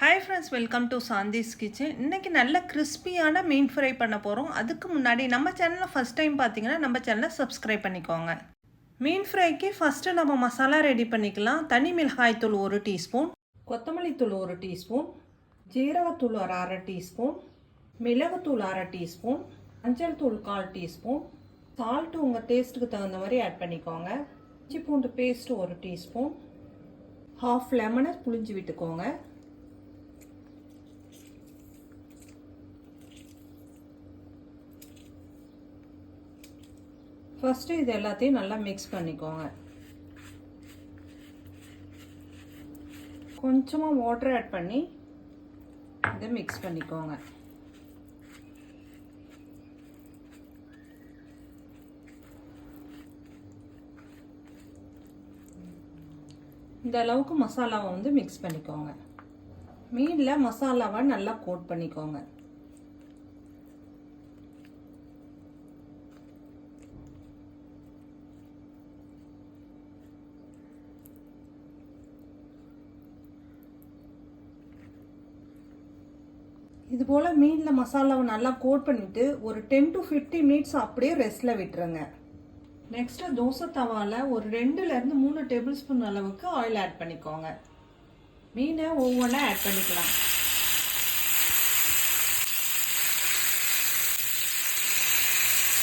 Hi friends welcome to Shanthi's kitchen இன்றைக்கி நல்ல கிறிஸ்பியான மீன் ஃப்ரை பண்ண போகிறோம் அதுக்கு முன்னாடி நம்ம சேனலில் ஃபஸ்ட் டைம் பார்த்தீங்கன்னா நம்ம சேனலை சப்ஸ்கிரைப் பண்ணிக்கோங்க. மீன் ஃப்ரைக்கு ஃபஸ்ட்டு நம்ம மசாலா ரெடி பண்ணிக்கலாம். தனி மிளகாய் தூள் ஒரு டீஸ்பூன் கொத்தமல்லி தூள் ஒரு டீஸ்பூன் ஜீரகத்தூள் ஒரு அரை டீஸ்பூன் மிளகுத்தூள் அரை டீஸ்பூன் மஞ்சள் தூள் கால் டீஸ்பூன். சால்ட்டு உங்கள் டேஸ்ட்டுக்கு தகுந்த மாதிரி ஆட் பண்ணிக்கோங்க. இஞ்சி பூண்டு பேஸ்ட்டு ஒரு டீஸ்பூன். ஹாஃப் லெமனை புளிஞ்சு விட்டுக்கோங்க. ஃபஸ்ட்டு இது எல்லாத்தையும் நல்லா மிக்ஸ் பண்ணிக்கோங்க. கொஞ்சமாக வாட்டர் ஆட் பண்ணி இதை மிக்ஸ் பண்ணிக்கோங்க. இந்த அளவுக்கு மசாலாவை வந்து மிக்ஸ் பண்ணிக்கோங்க. மீனில் மசாலாவை நல்லா கோட் பண்ணிக்கோங்க. இது போல் மீனில் மசாலாவை நல்லா கோட் பண்ணிவிட்டு ஒரு டென் டு ஃபிஃப்டி மினிட்ஸ் அப்படியே ரெஸ்ட்டில் விட்டுருங்க. நெக்ஸ்ட்டு தோசை தவாவில் ஒரு ரெண்டுலேருந்து மூணு டேபிள் ஸ்பூன் அளவுக்கு ஆயில் ஆட் பண்ணிக்கோங்க. மீனை ஒவ்வொன்றா ஆட் பண்ணிக்கலாம்.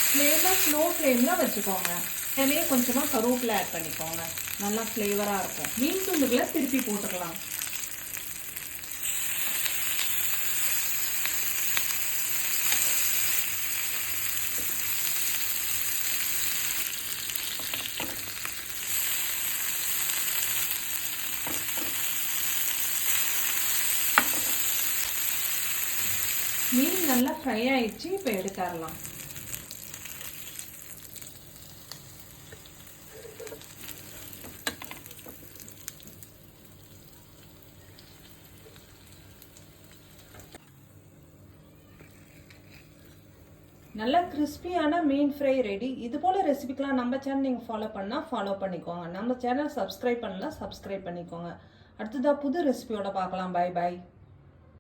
ஃப்ளேவர் ஸ்லோ ஃப்ளேமில் வச்சுக்கோங்க. எனவே கொஞ்சமாக கருவேப்பிலை ஆட் பண்ணிக்கோங்க. நல்லா ஃப்ளேவராக இருக்கும். மீன் துண்டுகளை திருப்பி போட்டுக்கலாம். மீன் நல்லா ஃப்ரை ஆயிடுச்சு இப்போ எடுத்துடலாம். நல்லா கிறிஸ்பியான மீன் ஃப்ரை ரெடி இது போல் ரெசிபிக்கெலாம் நம்ம சேனல் நீங்கள் ஃபாலோ பண்ணால் ஃபாலோ பண்ணிக்கோங்க. நம்ம சேனல் சப்ஸ்கிரைப் பண்ணலாம் சப்ஸ்கிரைப் பண்ணிக்கோங்க. அடுத்ததாக புது ரெசிபியோட பார்க்கலாம். Bye bye